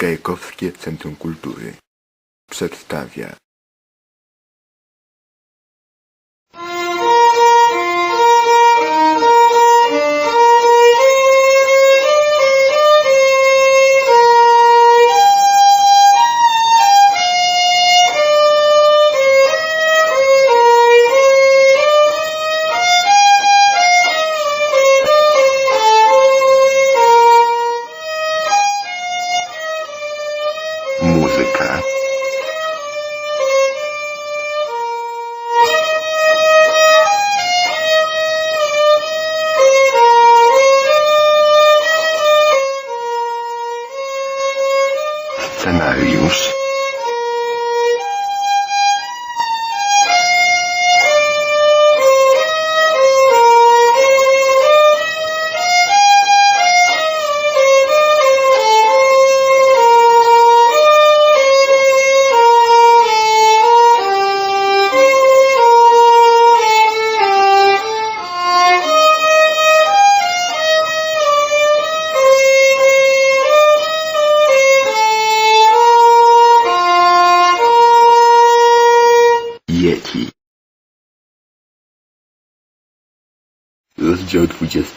Gajkowskie Centrum Kultury przedstawia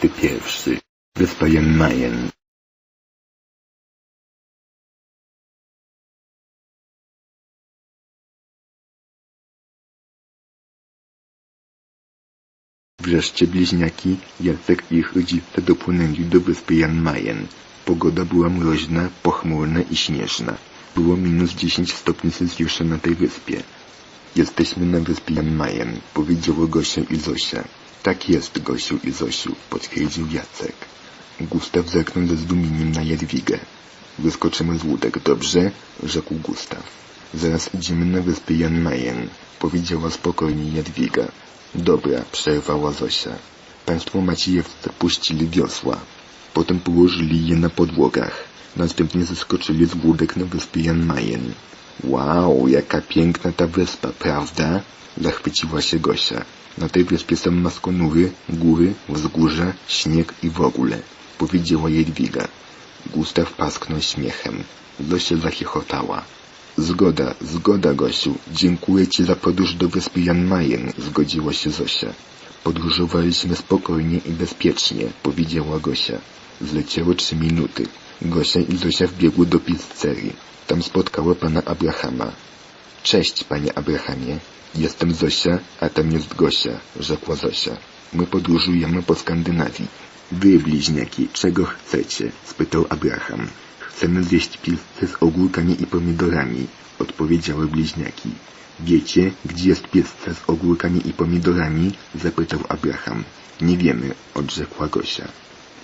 21 Wyspa Jan Wreszcie bliźniaki, Jacek i ich rodzice dopłynęli do wyspy Jan Mayen. Pogoda była mroźna, pochmurna i śnieżna. Było minus 10 stopni Celsjusza na tej wyspie. Jesteśmy na wyspie Jan Mayen, powiedziało Gosia i Zosia. Tak jest, Gosiu i Zosiu, potwierdził Jacek. Gustaw zerknął ze zdumieniem na Jadwigę. Wyskoczymy z łódek, dobrze? rzekł Gustaw. Zaraz idziemy na wyspę Jan Mayen, powiedziała spokojnie Jadwiga. Dobra, przerwała Zosia. Państwo Maciejewcy puścili wiosła. Potem położyli je na podłogach. Następnie zeskoczyli z łódek na wyspie Jan Mayen. Wow, jaka piękna ta wyspa, prawda? Zachwyciła się Gosia. Na tej wyspie są maskonury, góry, wzgórza, śnieg i w ogóle, powiedziała Jedwiga. Gustaw pasknął śmiechem. Zosia zachichotała. Zgoda, zgoda, Gosiu. Dziękuję Ci za podróż do wyspy Jan Mayen, zgodziła się Zosia. Podróżowaliśmy spokojnie i bezpiecznie, powiedziała Gosia. Zleciało trzy minuty. Gosia i Zosia wbiegły do pizzerii. Tam spotkały pana Abrahama. Cześć, panie Abrahamie. Jestem Zosia, a tam jest Gosia, rzekła Zosia. My podróżujemy po Skandynawii. Wy, bliźniaki, czego chcecie? spytał Abraham. Chcemy zjeść pizzę z ogórkami i pomidorami, odpowiedziały bliźniaki. Wiecie, gdzie jest pizza z ogórkami i pomidorami? zapytał Abraham. Nie wiemy, odrzekła Gosia.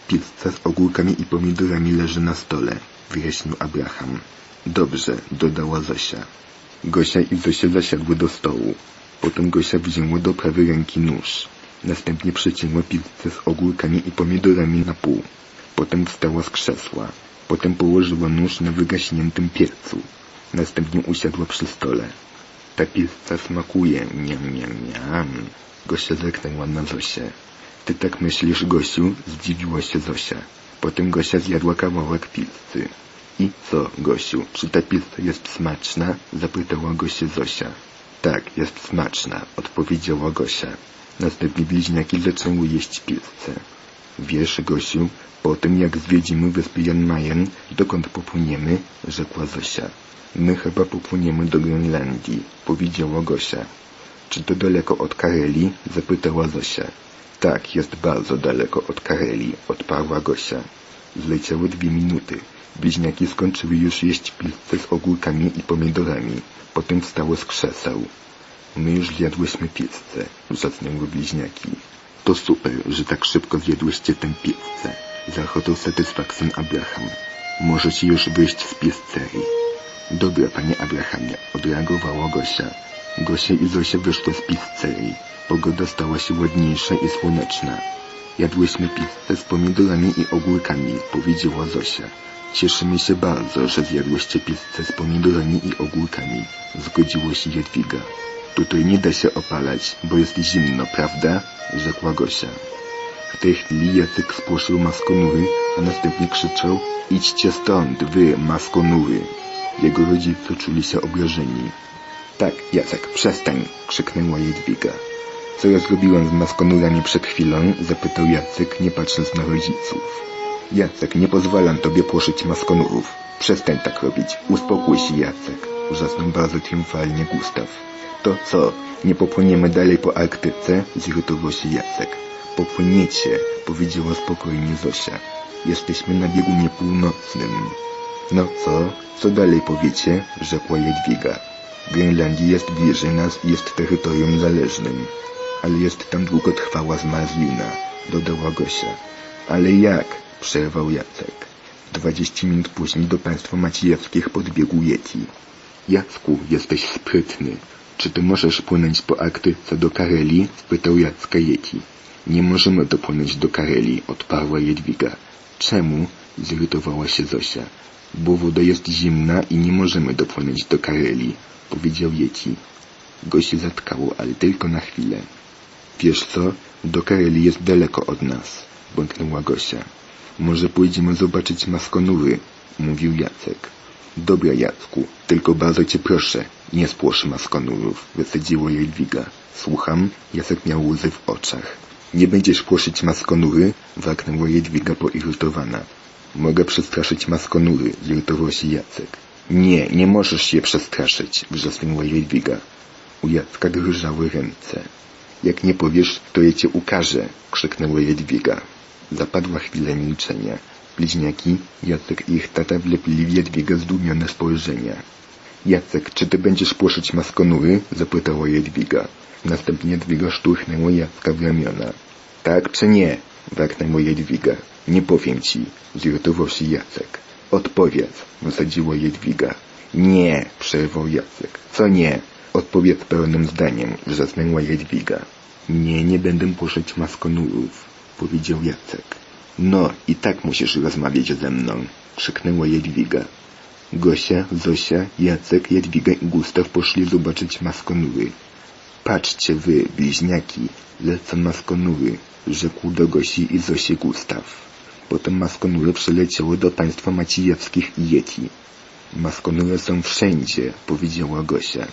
Pizza z ogórkami i pomidorami leży na stole, wyjaśnił Abraham. Dobrze, dodała Zosia. Gosia i Zosia zasiadły do stołu. Potem Gosia wzięła do prawej ręki nóż. Następnie przecięła pizzę z ogórkami i pomidorami na pół. Potem wstała z krzesła. Potem położyła nóż na wygaśniętym piecu. Następnie usiadła przy stole. Ta pizza smakuje, miam, miam, miam. Gosia zerknęła na Zosię. Ty tak myślisz, Gosiu? Zdziwiła się Zosia. Potem Gosia zjadła kawałek pizzy. I co, Gosiu, czy ta pizza jest smaczna? Zapytała Gosia Zosia. Tak, jest smaczna, odpowiedziała Gosia. Następnie bliźniaki zaczęły jeść pizzę. Wiesz, Gosiu, po tym jak zwiedzimy wyspę Jan Mayen, dokąd popłyniemy? rzekła Zosia. My chyba popłyniemy do Grenlandii, powiedziała Gosia. Czy to daleko od Karelii? zapytała Zosia. Tak, jest bardzo daleko od Karelii, odparła Gosia. Zleciały dwie minuty. Bliźniaki skończyły już jeść pizzę z ogórkami i pomidorami. Potem wstały z krzeseł. My już zjadłyśmy pizzę, zacnęły bliźniaki. To super, że tak szybko zjadłyście tę pizzę. Zachotał satysfakcją Abraham. Możecie już wyjść z pizzerii. Dobra, panie Abrahamie, odreagowała Gosia. Gosia i Zosia wyszły z pizzerii. Pogoda stała się ładniejsza i słoneczna. Jadłyśmy pizzę z pomidorami i ogórkami, powiedziała Zosia. Cieszymy się bardzo, że zjadłyście pizzę z pomidorami i ogórkami, zgodziło się Jadwiga. Tutaj nie da się opalać, bo jest zimno, prawda? rzekła Gosia. W tej chwili Jacek spłoszył maskonury, a następnie krzyczał Idźcie stąd, wy, maskonury. Jego rodzice czuli się obrażeni. Tak, Jacek, przestań, krzyknęła Jedwiga. Co ja zrobiłem z maskonurami przed chwilą? zapytał Jacek, nie patrząc na rodziców. Jacek, nie pozwalam tobie płoszyć maskonurów. Przestań tak robić. Uspokój się, Jacek. Wrzasnął bardzo triumfalnie Gustaw. To co, nie popłyniemy dalej po Arktyce? Zirytował się Jacek. Popłyniecie, powiedziała spokojnie Zosia. Jesteśmy na biegunie północnym. No co? Co dalej powiecie? Rzekła Jadwiga. Grenlandia jest bliżej nas i jest terytorium zależnym. Ale jest tam długotrwała zmarzlina, dodała Gosia. Ale jak? Przerwał Jacek. Dwadzieścia minut później do państwa maciejewskich podbiegł Yeti. Jacku, jesteś sprytny. Czy ty możesz płynąć po Arktyce do Karelii? spytał Jacka Yeti. Nie możemy dopłynąć do Karelii, odparła Jedwiga. Czemu? zirytowała się Zosia. Bo woda jest zimna i nie możemy dopłynąć do Karelii, powiedział Yeti. Gosi zatkało, ale tylko na chwilę. Wiesz co? Do Karelii jest daleko od nas, błęknęła Gosia. Może pójdziemy zobaczyć maskonury, mówił Jacek. Dobra, Jacku, tylko bardzo cię proszę, nie spłosz maskonurów, wycedziło Jadwiga. Słucham, Jacek miał łzy w oczach. Nie będziesz płoszyć maskonury? Warknęła Jedwiga poirytowana. Mogę przestraszyć maskonury, zirytował się Jacek. Nie, nie możesz się przestraszyć, wrzasnęła Jedwiga. U Jacka drżały ręce. Jak nie powiesz, to ja cię ukażę, krzyknęła Jedwiga. Zapadła chwila milczenia. Bliźniaki, Jacek i ich tata wlepili w Jadwigę zdumione spojrzenia. Jacek, czy ty będziesz płoszyć maskonury? zapytała Jadwiga. Następnie Jadwiga szturchnęła Jacka w ramiona. Tak czy nie? warknęła Jadwiga. Nie powiem ci, zirytował się Jacek. Odpowiedz, wysadziła Jadwiga. Nie, przerwał Jacek. Co nie? Odpowiedz pełnym zdaniem, wrzasnęła Jadwiga. Nie, nie będę płoszyć maskonurów, powiedział Jacek. No, i tak musisz rozmawiać ze mną, krzyknęła Jadwiga. Gosia, Zosia, Jacek, Jadwiga i Gustaw poszli zobaczyć maskonury. Patrzcie wy, bliźniaki, lecą maskonury, rzekł do Gosi i Zosi Gustaw. Potem maskonury przyleciały do państwa maciejewskich i Yeti. Maskonury są wszędzie, powiedziała Gosia.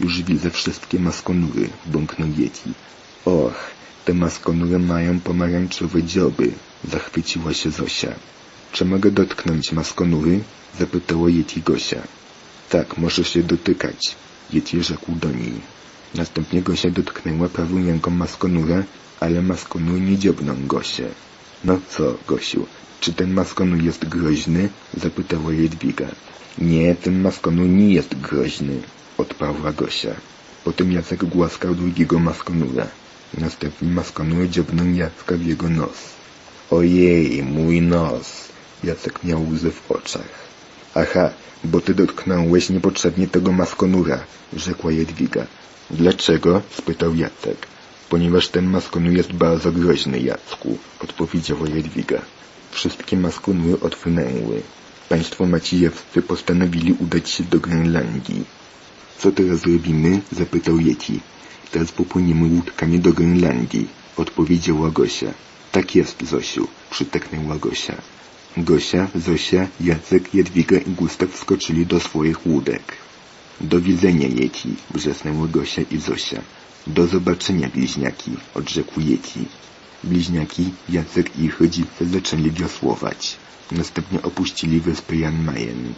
Już widzę wszystkie maskonury, bąknął Yeti. Och, te maskonury mają pomarańczowe dzioby, zachwyciła się Zosia. Czy mogę dotknąć maskonury? zapytała Yeti Gosia. Tak, możesz się dotykać, Yeti rzekł do niej. Następnie Gosia dotknęła prawą ręką maskonura, ale maskonur nie dziobnął Gosię. No co, Gosiu, czy ten maskonur jest groźny? zapytała Jedwiga. Nie, ten maskonur nie jest groźny, odparła Gosia. Potem Jacek głaskał drugiego maskonura. Następnie maskonur dziobnął Jacka w jego nos. Ojej, mój nos! Jacek miał łzy w oczach. Aha, bo ty dotknąłeś niepotrzebnie tego maskonura, rzekła Jedwiga. Dlaczego? spytał Jacek. Ponieważ ten maskonur jest bardzo groźny, Jacku, odpowiedziała Jedwiga. Wszystkie maskonury odpłynęły. Państwo maciejewscy postanowili udać się do Grenlandii. Co teraz robimy? zapytał Yeti. Teraz popłyniemy łódkami do Grenlandii, odpowiedziała Gosia. Tak jest, Zosiu, przyteknęła Gosia. Gosia, Zosia, Jacek, Jadwiga i Gustaw wskoczyli do swoich łódek. Do widzenia, Yeti, wrzasnęły Gosia i Zosia. Do zobaczenia, bliźniaki, odrzekł Yeti. Bliźniaki, Jacek i ich rodzice zaczęli wiosłować. Następnie opuścili wyspę Jan Mayen.